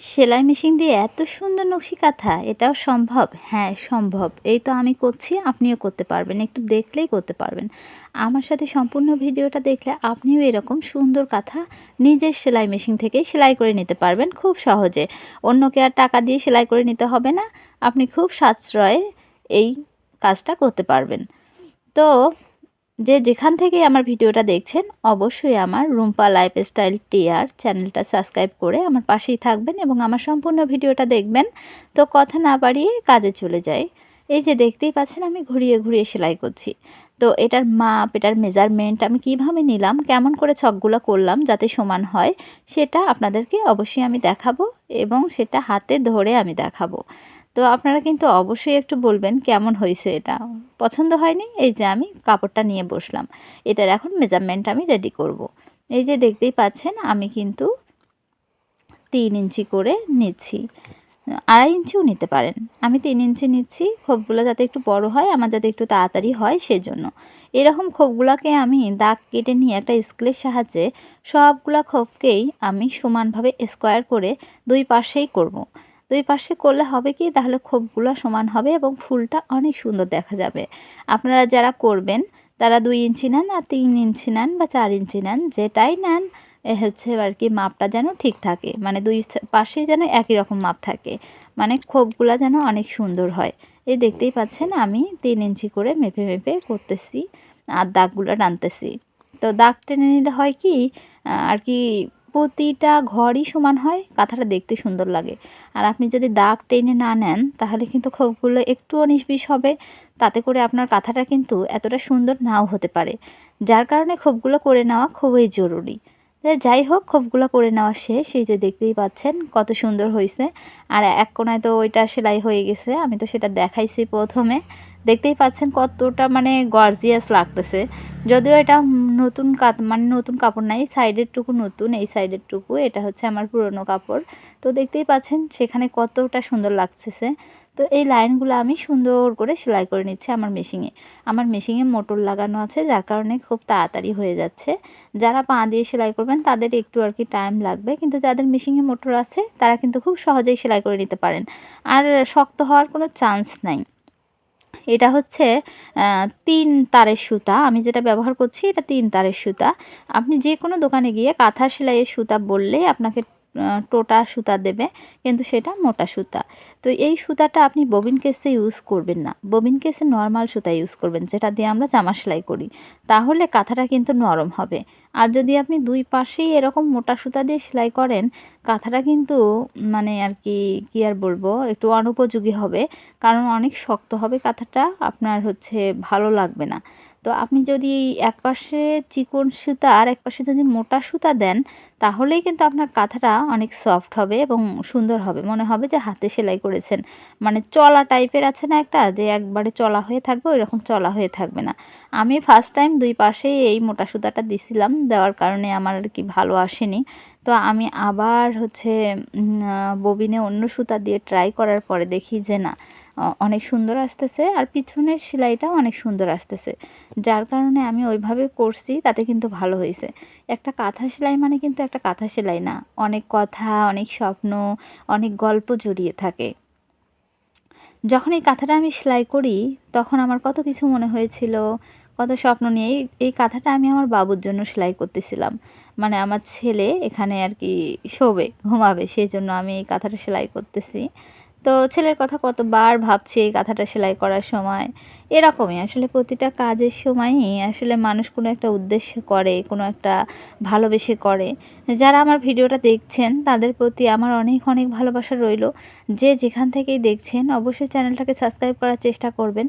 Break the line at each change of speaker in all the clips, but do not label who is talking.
সেলাই মেশিন দিয়ে এত সুন্দর নকশি কাঁথা, এটাও সম্ভব? হ্যাঁ সম্ভব। এই তো আমি করছি, আপনিও করতে পারবেন, একটু দেখলেই করতে পারবেন। আমার সাথে সম্পূর্ণ ভিডিওটা দেখলে আপনিও এরকম সুন্দর কাঁথা নিজের সেলাই মেশিন থেকেই সেলাই করে নিতে পারবেন খুব সহজে। অন্যকে আর টাকা দিয়ে সেলাই করে নিতে হবে না, আপনি খুব সাশ্রয়ে এই কাজটা করতে পারবেন। তো যে যেখান থেকে আমার ভিডিওটা দেখছেন, অবশ্যই আমার রুম্পা লাইফস্টাইল টিয়ার চ্যানেলটা সাবস্ক্রাইব করে আমার পাশেই থাকবেন এবং আমার সম্পূর্ণ ভিডিওটা দেখবেন। তো কথা না বাড়িয়ে কাজে চলে যায় এই যে দেখতেই পাচ্ছেন, আমি ঘুরিয়ে ঘুরিয়ে সেলাই করছি। তো এটার মাপ, এটার মেজারমেন্ট আমি কীভাবে নিলাম, কেমন করে ছকগুলো করলাম যাতে সমান হয়, সেটা আপনাদেরকে অবশ্যই আমি দেখাবো এবং সেটা হাতে ধরে আমি দেখাবো। তো আপনারা কিন্তু অবশ্যই একটু বলবেন কেমন হয়েছে এটা। পছন্দ হয়নি? এই যে আমি কাপড়টা নিয়ে বসলাম। এটার এখন মেজারমেন্ট আমি রেডি করব। এই যে দেখতেই পাচ্ছেন, আমি কিন্তু তিন ইঞ্চি করে নিচ্ছি। আড়াই ইঞ্চিও নিতে পারেন। আমি তিন ইঞ্চি নিচ্ছি, খোপগুলো যাতে একটু বড় হয়, আমার যাতে একটু তাড়াতাড়ি হয় সেজন্য। এরকম খোপগুলোকে আমি দাগ কেটে নিয়ে একটা স্কেলের সাহায্যে সবগুলা খোপকেই আমি সমানভাবে স্কোয়ার করে দুই পাশেই করব। দুই পাশে করলে হবে কি? তাহলে খোপগুলো সমান হবে এবং ফুলটা অনেক সুন্দর দেখা যাবে। আপনারা যারা করবেন, তারা দুই ইঞ্চি নেন আর তিন ইঞ্চি নেন বা চার ইঞ্চি নেন, যেটাই নেন, এ হচ্ছে আর কি মাপটা যেন ঠিক থাকে। মানে দুই পাশেই যেন একই রকম মাপ থাকে। মানে খোপগুলো যেন অনেক সুন্দর হয়। এই দেখতেই পাচ্ছেন আমি তিন ইঞ্চি করে মেপে মেপে করতেছি আর দাগগুলো টানতেছি। তো দাগ টেনে নিলে হয় কি আর কি প্রতিটা ঘরই সমান হয়, কাঁথাটা দেখতে সুন্দর লাগে। আর আপনি যদি দাগ টেনে না নেন, তাহলে কিন্তু খোপগুলো একটু উনিশ হবে। তাতে করে আপনার কাঁথাটা কিন্তু এতটা সুন্দর নাও হতে পারে। যার কারণে খোপগুলো করে নেওয়া খুবই জরুরি। যাই হোক খোপগুলো করে নেওয়া শেষ। এই যে দেখতেই পাচ্ছেন কত সুন্দর হয়েছে আর এক কোনায় তো ওইটা সেলাই হয়ে গেছে। আমি তো সেটা দেখাইছি প্রথমে। দেখতেই পাচ্ছেন কতটা মানে গর্জিয়াস লাগতেছে। যদিও এটা নতুন কাত মানে নতুন কাপড় নাই সাইডের টুকু নতুন, এই সাইডের টুকু এটা হচ্ছে আমার পুরনো কাপড়। তো দেখতেই পাচ্ছেন সেখানে কতটা সুন্দর লাগতেছে। তো এই লাইনগুলো আমি সুন্দর করে সেলাই করে নিচ্ছি আমার মেশিনে। আমার মেশিনে মোটর লাগানো আছে, যার কারণে খুব তাড়াতাড়ি হয়ে যাচ্ছে। যারা পা দিয়ে সেলাই করবেন, তাদের একটু আর কি টাইম লাগবে। কিন্তু যাদের মেশিনে মোটর আছে, তারা কিন্তু খুব সহজেই সেলাই করে নিতে পারেন। আর শক্ত হওয়ার কোনো চান্স নাই। এটা হচ্ছে তিন তারের সুতা। আমি যেটা ব্যবহার করছি, এটা তিন তারের সুতা। আপনি যে কোনো দোকানে গিয়ে কাঁথা সেলাইয়ের সুতা বললেই আপনাকে টোটা সুতা দেবে, কিন্তু সেটা মোটা সুতা। তো এই সুতাটা আপনি ববিন কেসে ইউজ করবেন না। ববিন কেসে নর্মাল সুতা ইউজ করবেন, যেটা দিয়ে আমরা জামা সেলাই করি। তাহলে কাঁথাটা কিন্তু নরম হবে। আর যদি আপনি দুই পাশেই এরকম মোটা সুতা দিয়ে সেলাই করেন, কাঁথাটা কিন্তু মানে আর কি, কী আর বলব, একটু অনুপযোগী হবে। কারণ অনেক শক্ত হবে কাঁথাটা, আপনার হচ্ছে ভালো লাগবে না। তো আপনি যদি এক পাশে চিকন সুতা আর এক পাশে যদি মোটা সুতা দেন, তাহলেই কিন্তু আপনার কাঁথাটা অনেক সফট হবে এবং সুন্দর হবে। মনে হবে যে হাতে সেলাই করেছেন। মানে চলা টাইপের আছে না একটা, যে একবারে চলা হয়ে থাকবে ওই রকম চলা হয়ে থাকবে না। আমি ফার্স্ট টাইম দুই পাশেই এই মোটা সুতাটা দিছিলাম, দেওয়ার কারণে আমার আর কি ভালো আসেনি। তো আমি আবার হচ্ছে ববিনে অন্য সুতা দিয়ে ট্রাই করার পরে দেখি যে না অনেক সুন্দর আসতেছে আর পিছনের সেলাইটাও অনেক সুন্দর আসতেছে। যার কারণে আমি ওইভাবে করছি, তাতে কিন্তু ভালো হয়েছে। একটা কাঁথা সেলাই মানে কিন্তু একটা কাঁথা সেলাই না, অনেক কথা, অনেক স্বপ্ন, অনেক গল্প জড়িয়ে থাকে। যখন এই কাঁথাটা আমি সেলাই করি, তখন আমার কত কিছু মনে হয়েছিল কত স্বপ্ন নিয়ে এই কাঁথাটা আমি আমার বাবুর জন্য সেলাই করতেছিলাম। মানে আমার ছেলে এখানে আর কি শোবে, ঘুমাবে, সেই জন্য আমি এই কাঁথাটা সেলাই করতেছি। তো ছেলের কথা কতবার ভাবছি এই কাঁথাটা সেলাই করার সময়। এরকমই আসলে প্রতিটা কাজের সময়ই আসলে মানুষ কোনো একটা উদ্দেশ্য করে, কোনো একটা ভালোবেসে করে। যারা আমার ভিডিওটা দেখছেন, তাদের প্রতি আমার অনেক অনেক ভালোবাসা রইল। যে যেখান থেকেই দেখছেন, অবশ্যই চ্যানেলটাকে সাবস্ক্রাইব করার চেষ্টা করবেন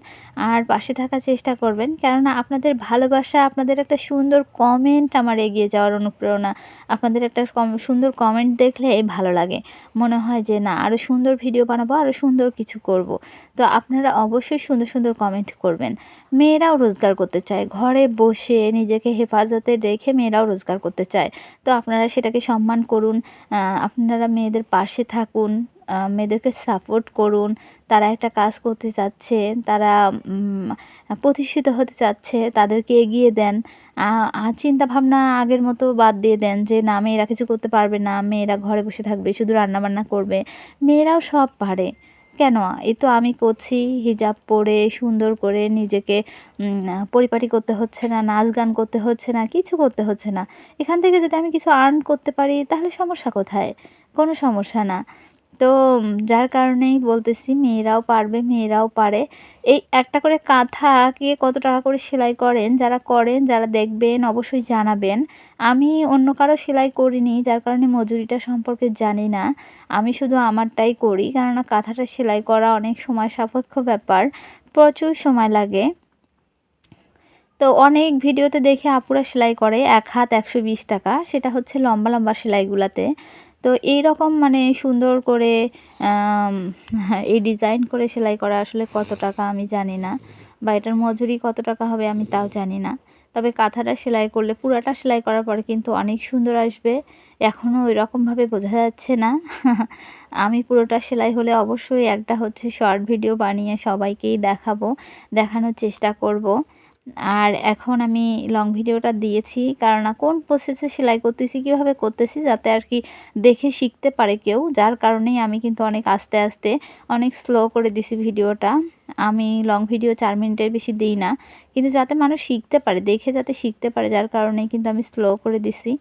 আর পাশে থাকার চেষ্টা করবেন। কেননা আপনাদের ভালোবাসা, আপনাদের একটা সুন্দর কমেন্ট আমার এগিয়ে যাওয়ার অনুপ্রেরণা, আপনাদের একটা সুন্দর কমেন্ট দেখলে ভালো লাগে। মনে হয় যে না আরও সুন্দর ভিডিও বানাবো আরও সুন্দর কিছু করব। তো আপনারা অবশ্যই সুন্দর সুন্দর কমেন্ট করবেন। মেয়েরাও রোজগার করতে চায়। ঘরে বসে নিজেকে হেফাজতে রেখে মেয়েরাও রোজগার করতে চায়। তো আপনারা সেটাকে সম্মান করুন। আপনারা মেয়েদের পাশে থাকুন। মেয়েদেরকে সাপোর্ট করুন। তারা একটা কাজ করতে চাচ্ছে, তারা প্রতিষ্ঠিত হতে চাচ্ছে, তাদেরকে এগিয়ে দেন। আ চিন্তাভাবনা আগের মতো বাদ দিয়ে দেন যে, না মেয়েরা কিছু করতে পারবে না, মেয়েরা ঘরে বসে থাকবে, শুধু রান্নাবান্না করবে। মেয়েরাও সব পারে। কেন? এই তো আমি করছি হিজাব পরে সুন্দর করে নিজেকে পরিপাটি করতে হচ্ছে না, নাচ গান করতে হচ্ছে না, কিছু করতে হচ্ছে না। এখান থেকে যদি আমি কিছু আর্ন করতে পারি তাহলে সমস্যা কোথায়? কোনো সমস্যা না। তো যার কারণেই বলতেছি মেয়েরাও পারবে, মেয়েরাও পারে। এই একটা করে কাঁথা কে কত টাকা করে সেলাই করেন? যারা করেন, যারা দেখবেন অবশ্যই জানাবেন। আমি অন্য কারও সেলাই করিনি যার কারণে মজুরিটা সম্পর্কে জানি না। আমি শুধু আমারটাই করি। কেননা কাঁথাটা সেলাই করা অনেক সময় সাপেক্ষ ব্যাপার। প্রচুর সময় লাগে। তো অনেক ভিডিওতে দেখে আপুরা সেলাই করে এক হাত একশো বিশ টাকা সেটা হচ্ছে লম্বা লম্বা সেলাইগুলাতে তো এই রকম মানে সুন্দর করে এই ডিজাইন করে সেলাই করা আসলে কত টাকা আমি জানি না। বা এটার মজুরি কত টাকা হবে আমি তাও জানি না। তবে কাঁথাটা সেলাই করলে, পুরাটা সেলাই করার পরে কিন্তু অনেক সুন্দর আসবে। এখনও ওই রকমভাবে বোঝা যাচ্ছে না। আমি পুরোটা সেলাই হলে অবশ্যই একটা হচ্ছে শর্ট ভিডিও বানিয়ে সবাইকেই দেখাবো, দেখানোর চেষ্টা করব। আর এখন আমি লং ভিডিওটা দিয়েছি, কারণ কোন প্রসেসে সেলাই করতেছি, কীভাবে করতেছি, যাতে আর কি দেখে শিখতে পারে কেউ, যার কারণেই আমি কিন্তু অনেক আস্তে আস্তে, অনেক স্লো করে দিছি ভিডিওটা আমি লং ভিডিও চার মিনিটের বেশি দিই না। কিন্তু যাতে মানুষ শিখতে পারে, দেখে যাতে শিখতে পারে, যার কারণে কিন্তু আমি স্লো করে দিছি।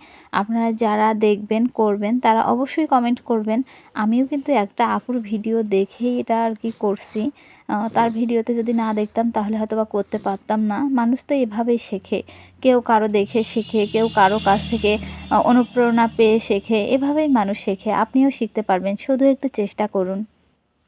আপনারা যারা দেখবেন, করবেন, তারা অবশ্যই কমেন্ট করবেন। আমিও কিন্তু একটা আপুর ভিডিও দেখেই এটা আর কি করছি। তার ভিডিওতে যদি না দেখতাম, তাহলে হয়তো বা করতে পারতাম না। মানুষ তো এভাবেই শেখে। কেউ কারও দেখে শেখে, কেউ কারও কাছ থেকে অনুপ্রেরণা পেয়ে শেখে। এভাবেই মানুষ শেখে। আপনিও শিখতে পারবেন। শুধু একটু চেষ্টা করুন।